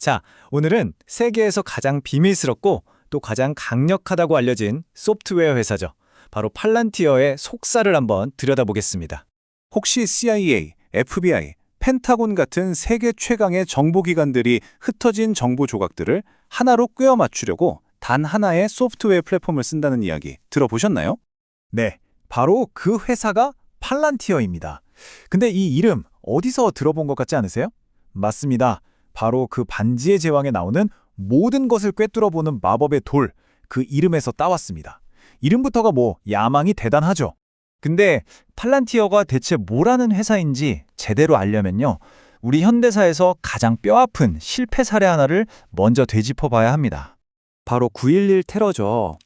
자, 오늘은 세계에서 가장 비밀스럽고 또 가장 강력하다고 알려진 소프트웨어 회사죠. 바로 팔란티어의 속사를 한번 들여다보겠습니다. 혹시 CIA, FBI, 펜타곤 같은 세계 최강의 정보기관들이 흩어진 정보 조각들을 하나로 꿰어 맞추려고 단 하나의 소프트웨어 플랫폼을 쓴다는 이야기 들어보셨나요? 네, 바로 그 회사가 팔란티어입니다. 근데 이 이름 어디서 들어본 것 같지 않으세요? 맞습니다. 바로 그 반지의 제왕에 나오는 모든 것을 꿰뚫어보는 마법의 돌, 그 이름에서 따왔습니다. 이름부터가 뭐 야망이 대단하죠. 근데 팔란티어가 대체 뭐라는 회사인지 제대로 알려면요. 우리 현대사에서 가장 뼈아픈 실패 사례 하나를 먼저 되짚어 봐야 합니다. 바로 9.11 테러죠.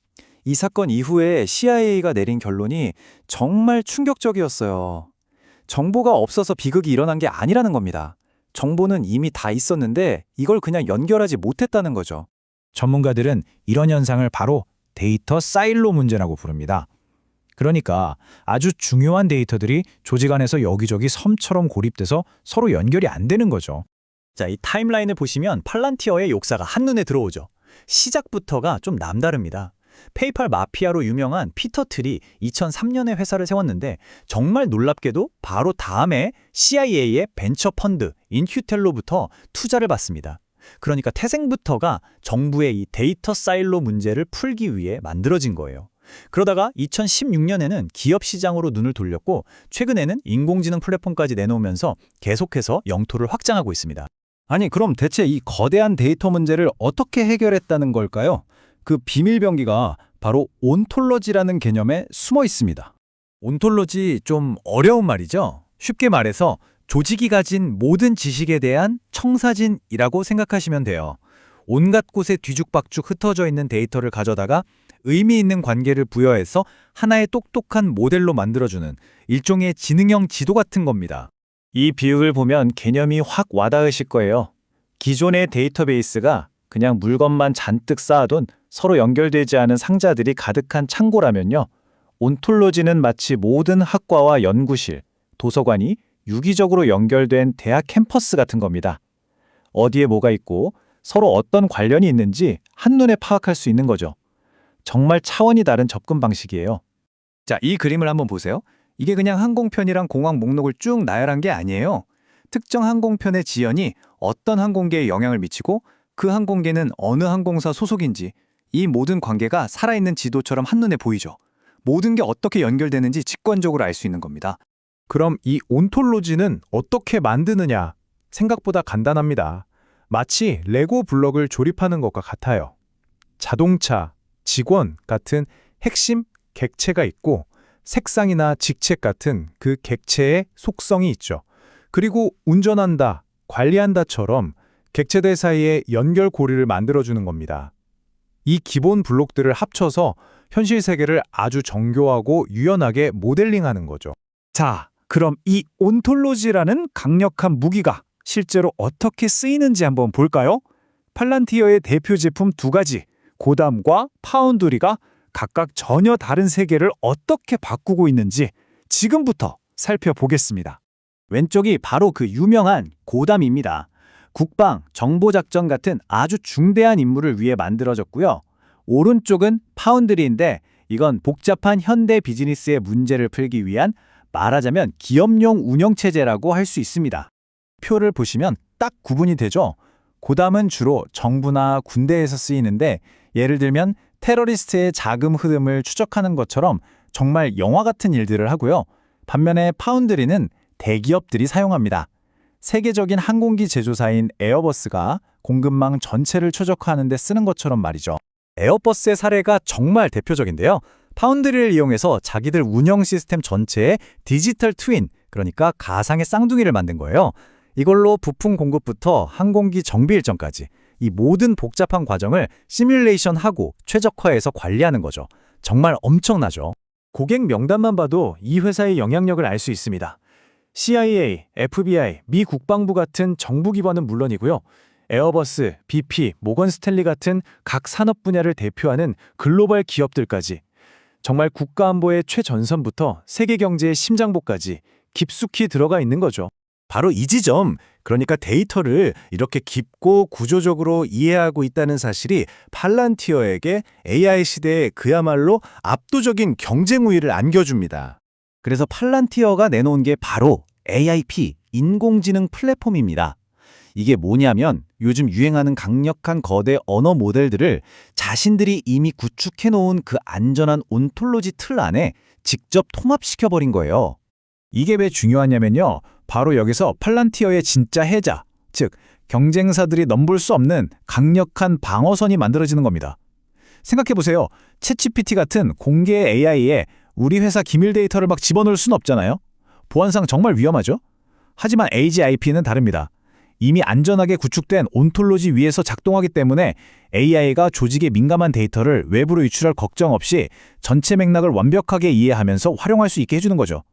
이 사건 이후에 CIA가 내린 결론이 정말 충격적이었어요. 정보가 없어서 비극이 일어난 게 아니라는 겁니다. 정보는 이미 다 있었는데 이걸 그냥 연결하지 못했다는 거죠. 전문가들은 이런 현상을 바로 데이터 사일로 문제라고 부릅니다. 그러니까 아주 중요한 데이터들이 조직 안에서 여기저기 섬처럼 고립돼서 서로 연결이 안 되는 거죠. 자, 이 타임라인을 보시면 팔란티어의 역사가 한눈에 들어오죠. 시작부터가 좀 남다릅니다. 페이팔 마피아로 유명한 피터 틀이 2003년에 회사를 세웠는데 정말 놀랍게도 바로 다음에 CIA의 벤처 펀드 인큐텔로부터 투자를 받습니다. 그러니까 태생부터가 정부의 이 데이터 사일로 문제를 풀기 위해 만들어진 거예요. 그러다가 2016년에는 기업 시장으로 눈을 돌렸고 최근에는 인공지능 플랫폼까지 내놓으면서 계속해서 영토를 확장하고 있습니다. 아니 그럼 대체 이 거대한 데이터 문제를 어떻게 해결했다는 걸까요? 그 비밀병기가 바로 온톨러지라는 개념에 숨어 있습니다. 온톨로지 좀 어려운 말이죠. 쉽게 말해서 조직이 가진 모든 지식에 대한 청사진이라고 생각하시면 돼요. 온갖 곳에 뒤죽박죽 흩어져 있는 데이터를 가져다가 의미 있는 관계를 부여해서 하나의 똑똑한 모델로 만들어주는 일종의 지능형 지도 같은 겁니다. 이 비유를 보면 개념이 확 와닿으실 거예요. 기존의 데이터베이스가 그냥 물건만 잔뜩 쌓아둔 서로 연결되지 않은 상자들이 가득한 창고라면요. 온톨로지는 마치 모든 학과와 연구실, 도서관이 유기적으로 연결된 대학 캠퍼스 같은 겁니다. 어디에 뭐가 있고 서로 어떤 관련이 있는지 한눈에 파악할 수 있는 거죠. 정말 차원이 다른 접근 방식이에요. 자, 이 그림을 한번 보세요. 이게 그냥 항공편이랑 공항 목록을 쭉 나열한 게 아니에요. 특정 항공편의 지연이 어떤 항공기에 영향을 미치고 그 항공기는 어느 항공사 소속인지 이 모든 관계가 살아있는 지도처럼 한눈에 보이죠. 모든 게 어떻게 연결되는지 직관적으로 알 수 있는 겁니다. 그럼 이 온톨로지는 어떻게 만드느냐? 생각보다 간단합니다. 마치 레고 블럭을 조립하는 것과 같아요. 자동차, 직원 같은 핵심 객체가 있고 색상이나 직책 같은 그 객체의 속성이 있죠. 그리고 운전한다, 관리한다처럼 객체들 사이에 연결 고리를 만들어주는 겁니다. 이 기본 블록들을 합쳐서 현실 세계를 아주 정교하고 유연하게 모델링하는 거죠. 자, 그럼 이 온톨로지라는 강력한 무기가 실제로 어떻게 쓰이는지 한번 볼까요? 팔란티어의 대표 제품 두 가지, 고담과 파운드리가 각각 전혀 다른 세계를 어떻게 바꾸고 있는지 지금부터 살펴보겠습니다. 왼쪽이 바로 그 유명한 고담입니다. 국방, 정보작전 같은 아주 중대한 임무를 위해 만들어졌고요. 오른쪽은 파운드리인데 이건 복잡한 현대 비즈니스의 문제를 풀기 위한 말하자면 기업용 운영체제라고 할 수 있습니다. 표를 보시면 딱 구분이 되죠. 고담은 주로 정부나 군대에서 쓰이는데 예를 들면 테러리스트의 자금 흐름을 추적하는 것처럼 정말 영화 같은 일들을 하고요. 반면에 파운드리는 대기업들이 사용합니다. 세계적인 항공기 제조사인 에어버스가 공급망 전체를 추적하는 데 쓰는 것처럼 말이죠. 에어버스의 사례가 정말 대표적인데요. 파운드리를 이용해서 자기들 운영 시스템 전체에 디지털 트윈, 그러니까 가상의 쌍둥이를 만든 거예요. 이걸로 부품 공급부터 항공기 정비 일정까지 이 모든 복잡한 과정을 시뮬레이션하고 최적화해서 관리하는 거죠. 정말 엄청나죠. 고객 명단만 봐도 이 회사의 영향력을 알 수 있습니다. CIA, FBI, 미 국방부 같은 정부 기관은 물론이고요. 에어버스, BP, 모건 스탠리 같은 각 산업 분야를 대표하는 글로벌 기업들까지 정말 국가 안보의 최전선부터 세계 경제의 심장부까지 깊숙이 들어가 있는 거죠. 바로 이 지점, 그러니까 데이터를 이렇게 깊고 구조적으로 이해하고 있다는 사실이 팔란티어에게 AI 시대에 그야말로 압도적인 경쟁 우위를 안겨줍니다. 그래서 팔란티어가 내놓은 게 바로 AIP, 인공지능 플랫폼입니다. 이게 뭐냐면 요즘 유행하는 강력한 거대 언어 모델들을 자신들이 이미 구축해 놓은 그 안전한 온톨로지 틀 안에 직접 통합시켜 버린 거예요. 이게 왜 중요하냐면요. 바로 여기서 팔란티어의 진짜 해자, 즉 경쟁사들이 넘볼 수 없는 강력한 방어선이 만들어지는 겁니다. 생각해보세요. 챗GPT 같은 공개 AI에 우리 회사 기밀 데이터를 막 집어넣을 순 없잖아요. 보안상 정말 위험하죠? 하지만 AGIP는 다릅니다. 이미 안전하게 구축된 온톨로지 위에서 작동하기 때문에 AI가 조직의 민감한 데이터를 외부로 유출할 걱정 없이 전체 맥락을 완벽하게 이해하면서 활용할 수 있게 해주는 거죠.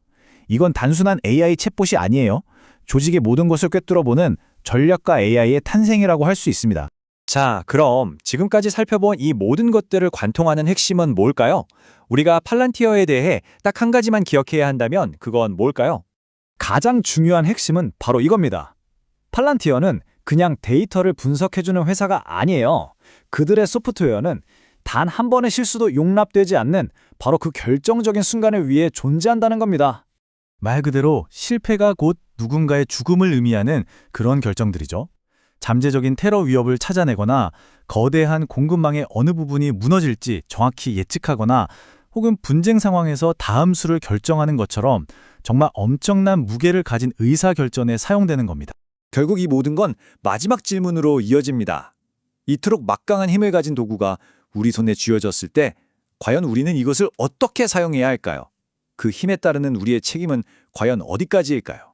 이건 단순한 AI 챗봇이 아니에요. 조직의 모든 것을 꿰뚫어보는 전략가 AI의 탄생이라고 할 수 있습니다. 자, 그럼 지금까지 살펴본 이 모든 것들을 관통하는 핵심은 뭘까요? 우리가 팔란티어에 대해 딱 한 가지만 기억해야 한다면 그건 뭘까요? 가장 중요한 핵심은 바로 이겁니다. 팔란티어는 그냥 데이터를 분석해주는 회사가 아니에요. 그들의 소프트웨어는 단 한 번의 실수도 용납되지 않는 바로 그 결정적인 순간을 위해 존재한다는 겁니다. 말 그대로 실패가 곧 누군가의 죽음을 의미하는 그런 결정들이죠. 잠재적인 테러 위협을 찾아내거나 거대한 공급망의 어느 부분이 무너질지 정확히 예측하거나 혹은 분쟁 상황에서 다음 수를 결정하는 것처럼 정말 엄청난 무게를 가진 의사결정에 사용되는 겁니다. 결국 이 모든 건 마지막 질문으로 이어집니다. 이토록 막강한 힘을 가진 도구가 우리 손에 쥐어졌을 때 과연 우리는 이것을 어떻게 사용해야 할까요? 그 힘에 따르는 우리의 책임은 과연 어디까지일까요?